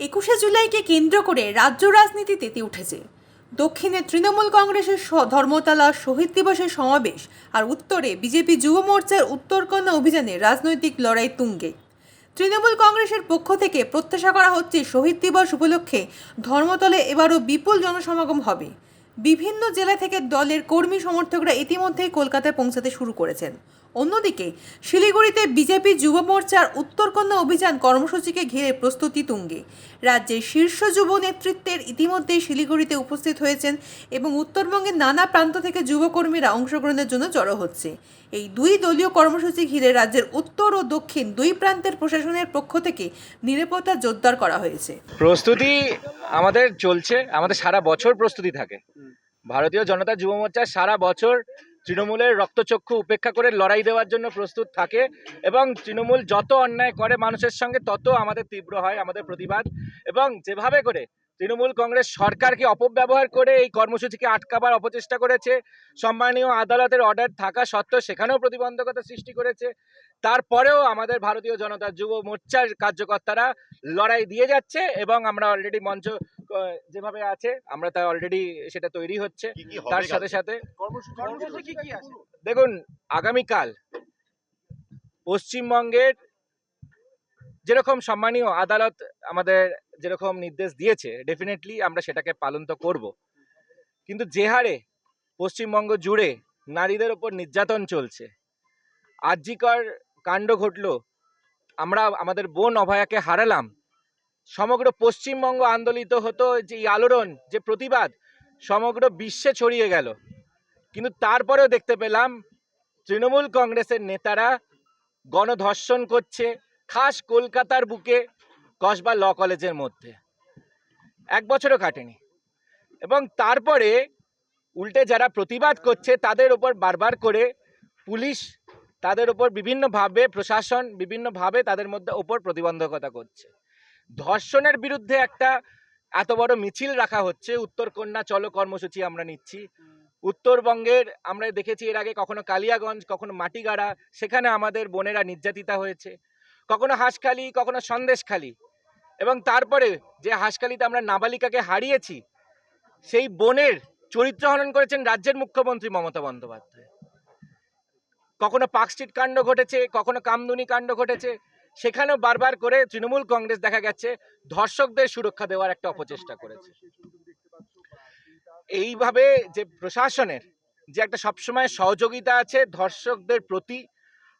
একুশে জুলাইকে কেন্দ্র করে রাজ্য রাজনীতি তেতে উঠেছে। দক্ষিণে তৃণমূল কংগ্রেসের ধর্মতলা শহীদ দিবসের সমাবেশ আর উত্তরে বিজেপি যুব মোর্চার উত্তরকন্যা অভিযানে রাজনৈতিক লড়াই তুঙ্গে। তৃণমূল কংগ্রেসের পক্ষ থেকে প্রত্যাশা করা হচ্ছে শহীদ দিবস উপলক্ষে ধর্মতলে এবারও বিপুল জনসমাগম হবে। বিভিন্ন জেলা থেকে দলের কর্মী সমর্থকরা ইতিমধ্যেই কলকাতায় পৌঁছাতে শুরু করেছেন। অন্যদিকে, শিলিগুড়িতে বিজেপি যুব মোর্চার উত্তরকন্যা অভিযান কর্মসূচিকে ঘিরে প্রস্তুতি তুঙ্গে। রাজ্যের শীর্ষ যুব নেতৃত্বের ইতিমধ্যেই শিলিগুড়িতে উপস্থিত হয়েছেন এবং উত্তরবঙ্গের নানা প্রান্ত থেকে যুবকর্মীরা অংশগ্রহণের জন্য জড়ো হচ্ছে। এই দুই দলীয় কর্মসূচি ঘিরে রাজ্যের উত্তর ও দক্ষিণ দুই প্রান্তের প্রশাসনের পক্ষ থেকে নিরাপত্তা জোরদার করা হয়েছে। প্রস্তুতি আমাদের চলছে, আমাদের সারা বছর প্রস্তুতি থাকে। ভারতীয় জনতা যুব মোর্চা সারা বছর তৃণমূলের রক্তচক্ষু উপেক্ষা করে লড়াই দেওয়ার জন্য প্রস্তুত থাকে এবং তৃণমূল যত অন্যায় করে মানুষের সঙ্গে তত আমাদের তীব্র হয়, আমাদের প্রতিবাদ। এবং যেভাবে করে তৃণমূল কংগ্রেস সরকারকে অপব্যবহার করে এই কর্মসূচিকে আটকাবার অপচেষ্টা করেছে, সম্মানীয় আদালতের অর্ডার থাকা সত্ত্বেও সেখানেও প্রতিবন্ধকতা সৃষ্টি করেছে। তারপরেও আমাদের ভারতীয় জনতা যুব মোর্চার কার্যকর্তারা লড়াই দিয়ে যাচ্ছে এবং আমরা অলরেডি মঞ্চ যেভাবে আছে আমরা তা অলরেডি সেটা তৈরি হচ্ছে। তার সাথে? সাথে দেখুন আগামীকাল পশ্চিমবঙ্গের যেরকম সম্মানীয় আদালত আমাদের যেরকম নির্দেশ দিয়েছে ডেফিনেটলি আমরা সেটাকে পালন তো করব। কিন্তু যে হারে পশ্চিমবঙ্গ জুড়ে নারীদের ওপর নির্যাতন চলছে আর্যিকর কাণ্ড ঘটলো আমরা আমাদের বোন অভয়াকে হারালাম সমগ্র পশ্চিমবঙ্গ আন্দোলিত হতো যে এই আলোড়ন, যে প্রতিবাদ, সমগ্র বিশ্বে ছড়িয়ে গেল। কিন্তু তারপরেও দেখতে পেলাম, তৃণমূল কংগ্রেসের নেতারা গণধর্ষণ করছে, খাস কলকাতার বুকে, কসবা ল কলেজের মধ্যে। এক বছরও কাটেনি। এবং তারপরে উল্টে যারা প্রতিবাদ করছে, তাদের ওপর বারবার করে পুলিশ তাদের ওপর বিভিন্নভাবে, প্রশাসন বিভিন্নভাবে তাদের মধ্যে ওপর প্রতিবন্ধকতা করছে। ধর্ষণের বিরুদ্ধে একটা এত বড় মিছিল রাখা হচ্ছে। উত্তরকন্যা চলো কর্মসূচি আমরা নিচ্ছি। উত্তরবঙ্গের আমরা দেখেছি এর আগে কখনো কালিয়াগঞ্জ, কখনো মাটিগাড়া, সেখানে আমাদের বোনেরা নির্যাতিতা হয়েছে। কখনো হাঁসখালি, কখনো সন্দেশখালি। এবং তারপরে যে হাঁসখালিতে আমরা নাবালিকাকে হারিয়েছি, সেই বোনের চরিত্র হনন করেছেন রাজ্যের মুখ্যমন্ত্রী মমতা বন্দ্যোপাধ্যায়। কখনো পার্কস্ট্রিট কাণ্ড ঘটেছে, কখনো কামদুনি কাণ্ড ঘটেছে সেখানেও বারবার করে তৃণমূল কংগ্রেস দেখা গেছে, ধর্ষকদের সুরক্ষা দেওয়ার একটা অপচেষ্টা করেছে। এইভাবে যে প্রশাসনের যে একটা সবসময় সহযোগিতা আছে ধর্ষকদের প্রতি,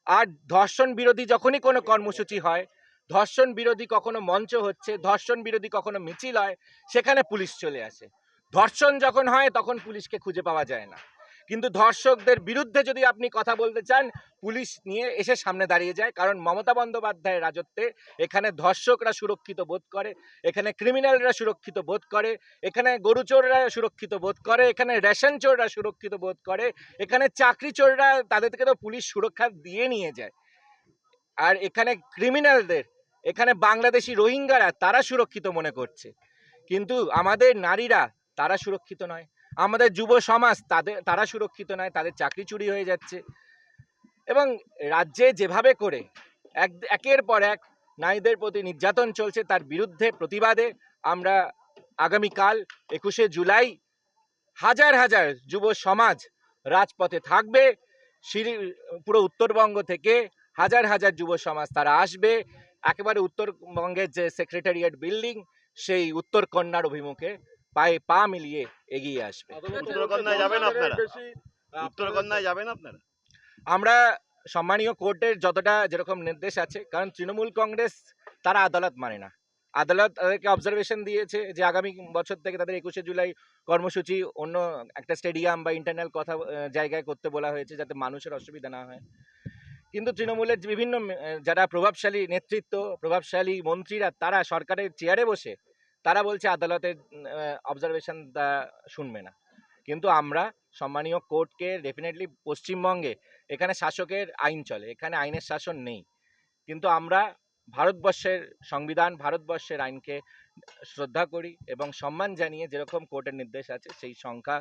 আর ধর্ষণ বিরোধী যখনই কোনো কর্মসূচি হয়, ধর্ষণ বিরোধী কখনো মঞ্চ হচ্ছে, ধর্ষণ বিরোধী কখনো মিছিল হয়, সেখানে পুলিশ চলে আসে। ধর্ষণ যখন হয় তখন পুলিশকে খুঁজে পাওয়া যায় না। কিন্তু ধর্ষকদের বিরুদ্ধে যদি আপনি কথা বলতে চান, পুলিশ নিয়ে এসে সামনে দাঁড়িয়ে যায়। কারণ মমতা বন্দ্যোপাধ্যায়ের রাজত্বে এখানে ধর্ষকরা সুরক্ষিত বোধ করে, এখানে ক্রিমিনালরা সুরক্ষিত বোধ করে, এখানে গরু চোররা সুরক্ষিত বোধ করে, এখানে রেশন চোররা সুরক্ষিত বোধ করে, এখানে চাকরি চোররা তাদের থেকে তো পুলিশ সুরক্ষা দিয়ে নিয়ে যায়। আর এখানে ক্রিমিনালদের এখানে বাংলাদেশি রোহিঙ্গারা, তারা সুরক্ষিত মনে করছে। কিন্তু আমাদের নারীরা, তারা সুরক্ষিত নয়। আমাদের যুব সমাজ তাদের তারা সুরক্ষিত নয়, তাদের চাকরি চুরি হয়ে যাচ্ছে। এবং রাজ্যে যেভাবে করে এক, একের পর এক নারীদের প্রতি নির্যাতন চলছে, তার বিরুদ্ধে প্রতিবাদে আমরা আগামীকাল একুশে জুলাই হাজার হাজার যুব সমাজ রাজপথে থাকবে। শিরি পুরো উত্তরবঙ্গ থেকে হাজার হাজার যুব সমাজ তারা আসবে। একেবারে উত্তরবঙ্গের যে সেক্রেটারিয়েট বিল্ডিং সেই উত্তর কন্যার অভিমুখে পায়ে পা মিলিয়ে এগিয়ে আসবে। উত্তরকন্যায় যাবেন আপনারা? উত্তরকন্যায় যাবেন আপনারা? আমরা সম্মানীয় কোর্টের যতটা যেরকম নির্দেশ আছে কারণ তৃণমূল কংগ্রেস তারা আদালত মানে না। আদালত তাদেরকে অবজারভেশন দিয়েছে যে আগামী বছর থেকে তাদের একুশে জুলাই কর্মসূচি অন্য একটা স্টেডিয়াম বা ইন্টারনাল কথা জায়গায় করতে বলা হয়েছে যাতে মানুষের অসুবিধা না হয়। কিন্তু তৃণমূলের বিভিন্ন যারা প্রভাবশালী নেতৃত্ব প্রভাবশালী মন্ত্রীরা তারা সরকারের চেয়ারে বসে তারা বলছে আদালতের অবজারভেশন শুনবে না। কিন্তু আমরা সম্মানীয় কোর্টকে ডেফিনেটলি পশ্চিমবঙ্গে এখানে শাসকের আইন চলে এখানে আইনের শাসন নেই। কিন্তু আমরা ভারতবর্ষের সংবিধান ভারতবর্ষের আইনকে শ্রদ্ধা করি এবং সম্মান জানিয়ে যেরকম কোর্টের নির্দেশ আছে সেই সংখ্যা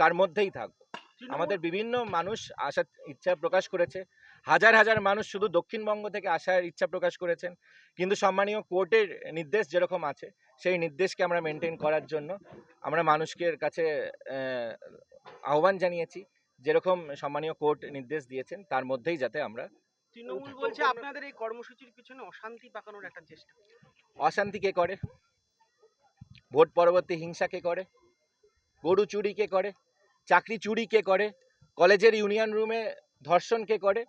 তার মধ্যেই থাকব আমাদের বিভিন্ন মানুষ আসার ইচ্ছা প্রকাশ করেছে। হাজার হাজার মানুষ শুধু দক্ষিণবঙ্গ থেকে আসার ইচ্ছা প্রকাশ করেছেন। কিন্তু সম্মানীয় কোর্টের নির্দেশ যেরকম আছে সেই নির্দেশকে আমরা মেনটেন করার জন্য আমরা মানুষকে কাছে আহ্বান জানিয়েছি। যেরকম সম্মানীয় কোর্ট নির্দেশ দিয়েছেন তার মধ্যেই যাতে আমরা তৃণমূল বলছে আপনাদের এই কর্মসূচির পিছনে অশান্তি পাকানোর একটা চেষ্টা। অশান্তি কে করে? ভোট পরবর্তী হিংসা কে করে? গরু চুরি কে করে? চাকরি চুরি কে করে? কলেজের ইউনিয়ন রুমে ধর্ষণ কে করে?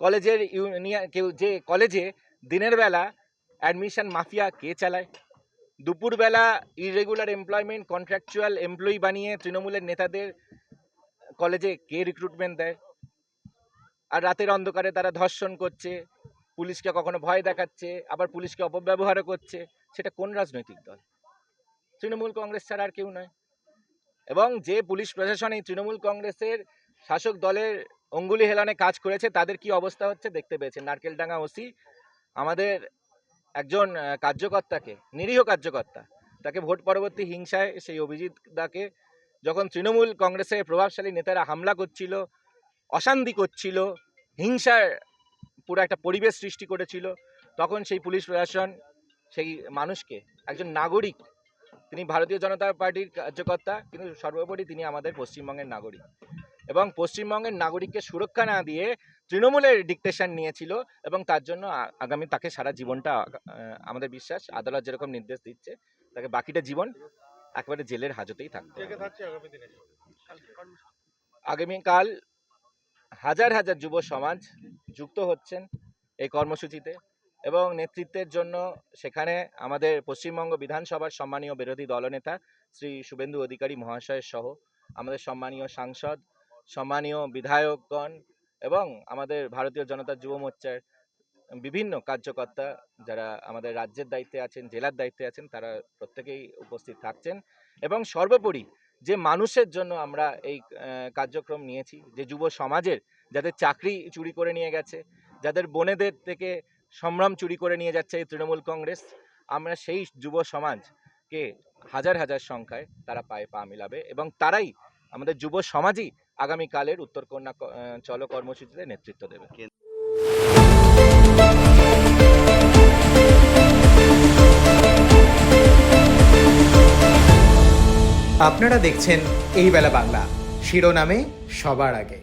কলেজের ইউনিয়ন কেউ যে কলেজে দিনের বেলা অ্যাডমিশন মাফিয়া কে চালায়? দুপুরবেলা ইরেগুলার এমপ্লয়মেন্ট কন্ট্রাকচুয়াল এমপ্লয়ি বানিয়ে তৃণমূলের নেতাদের কলেজে কে রিক্রুটমেন্ট দেয়? আর রাতের অন্ধকারে তারা ধর্ষণ করছে, পুলিশকে কখনো ভয় দেখাচ্ছে, আবার পুলিশকে অপব্যবহারও করছে। সেটা কোন রাজনৈতিক দল? তৃণমূল কংগ্রেস ছাড়া আর কেউ নয়। এবং যে পুলিশ প্রশাসন এই তৃণমূল কংগ্রেসের শাসক দলের অঙ্গুলি হেলানে কাজ করেছে, তাদের কি অবস্থা হচ্ছে দেখতে পেয়েছেন। নারকেলডাঙ্গা ওসি, আমাদের একজন কার্যকর্তাকে, নিরীহ কার্যকর্তা, তাকে ভোট পরবর্তী হিংসায় সেই অভিজিৎ দাকে যখন তৃণমূল কংগ্রেসের প্রভাবশালী নেতারা হামলা করছিল, অশান্তি করছিল, হিংসার পুরো একটা পরিবেশ সৃষ্টি করেছিল, তখন সেই পুলিশ প্রশাসন সেই মানুষকে, একজন নাগরিক, তিনি ভারতীয় জনতা পার্টির কার্যকর্তা, কিন্তু সর্বোপরি তিনি আমাদের পশ্চিমবঙ্গের নাগরিক। এবং পশ্চিমবঙ্গের নাগরিককে সুরক্ষা না দিয়ে তৃণমূলের ডিকটেশন নিয়েছিল এবং তার জন্য আগামী তাকে সারা জীবনটা আমাদের বিশ্বাস আদালত যেরকম নির্দেশ দিচ্ছে তাকে বাকিটা জীবন একেবারে জেলের হাজতেই থাকতে কর্মসূচি আগামীকাল হাজার হাজার যুব সমাজ যুক্ত হচ্ছেন এই কর্মসূচিতে এবং নেতৃত্বের জন্য সেখানে আমাদের পশ্চিমবঙ্গ বিধানসভার সম্মানীয় বিরোধী দলনেতা শ্রী শুভেন্দু অধিকারী মহাশয়ের সহ আমাদের সম্মানীয় সাংসদ সম্মানীয় বিধায়কগণ এবং আমাদের ভারতীয় জনতা যুব মোর্চার বিভিন্ন কার্যকর্তা যারা আমাদের রাজ্যের দায়িত্বে আছেন, জেলার দায়িত্বে আছেন, তারা প্রত্যেকেই উপস্থিত থাকছেন এবং সর্বোপরি যে মানুষের জন্য আমরা এই কার্যক্রম নিয়েছি, যে যুব সমাজের যাদের চাকরি চুরি করে নিয়ে গেছে, যাদের বোনেদের থেকে সম্ভ্রম চুরি করে নিয়ে যাচ্ছে এই তৃণমূল কংগ্রেস, আমরা সেই যুব সমাজকে হাজার হাজার সংখ্যায় তারা পায়ে পা মিলাবে এবং তারাই আমাদের যুব সমাজই আগামীকালের উত্তরকন্যা চল কর্মসূচিতে নেতৃত্ব দেবে। আপনারা দেখছেন এই বেলা বাংলা। শিরোনামে সবার আগে।